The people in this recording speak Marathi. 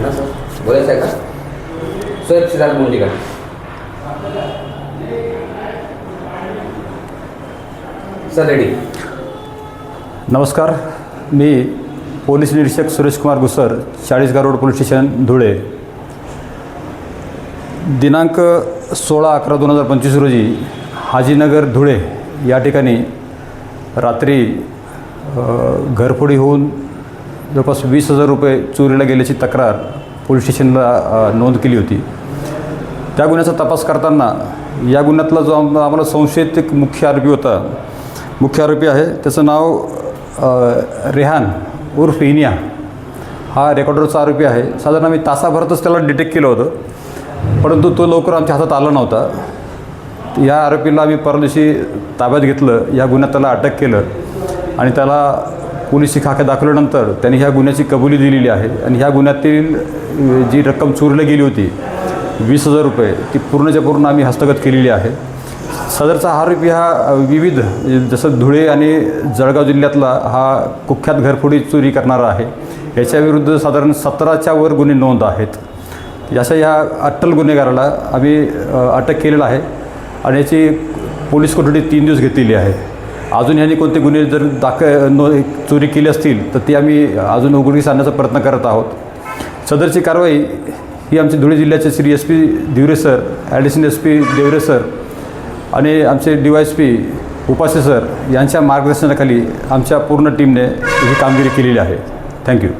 ना सर. बोलायचं आहे का? Sir Siddharth Mundekar sir ready नमस्कार. मी पोलीस निरीक्षक Suresh Kumar Gusar Chalisgaon road police station Dhule. दिनांक सोळा अकरा दोन हजार पंचवीस रोजी हाजीनगर धुळे या ठिकाणी रात्री घरफोडी होऊन जवळपास वीस हजार रुपये चोरीला गेल्याची तक्रार पोलीस स्टेशनला नोंद केली होती. त्या गुन्ह्याचा तपास करताना या गुन्ह्यातला जो आम्हाला संशयित एक मुख्य आरोपी होता मुख्य आरोपी आहे त्याचं नाव रेहान उर्फ इनिया. हा रेकॉर्डरचा आरोपी आहे. साधारण आम्ही तासाभरातच त्याला डिटेक्ट केलं होतं परंतु तो लवकर आमच्या हातात आला नव्हता. या आरोपीला आम्ही परदेशी ताब्यात घेतलं या गुन्ह्यात त्याला अटक केलं आणि त्याला पोलिसी खाक्या दाखवल्यानंतर त्यांनी ह्या गुन्ह्याची कबुली दिलेली आहे आणि ह्या गुन्ह्यातील जी रक्कम चोरीला गेली होती वीस हजार रुपये ती पूर्णच्या पूर्ण आम्ही हस्तगत केलेली आहे. सदरचा आरोपी हा विविध जसं धुळे आणि जळगाव जिल्ह्यातला हा कुख्यात घरफोडी चोरी करणारा आहे. याच्याविरुद्ध साधारण सतराच्या वर गुन्हे नोंद आहेत. याच्या या अट्टल गुन्हेगाराला आम्ही अटक केलेलं आहे आणि याची पोलीस कोठडी तीन दिवस घेतलेली आहे. अजून यांनी कोणते गुन्हे जर दाख नो चोरी केली असतील तर ती आम्ही अजून उघडकीस आणण्याचा प्रयत्न करत आहोत. सदरची कारवाई ही आमचे धुळे जिल्ह्याचे Shri S P Diware sir additional S P Deore sir आणि आमचे D Y S P Upase sir यांच्या मार्गदर्शनाखाली आमच्या पूर्ण टीमने ही कामगिरी केलेली आहे. थँक्यू.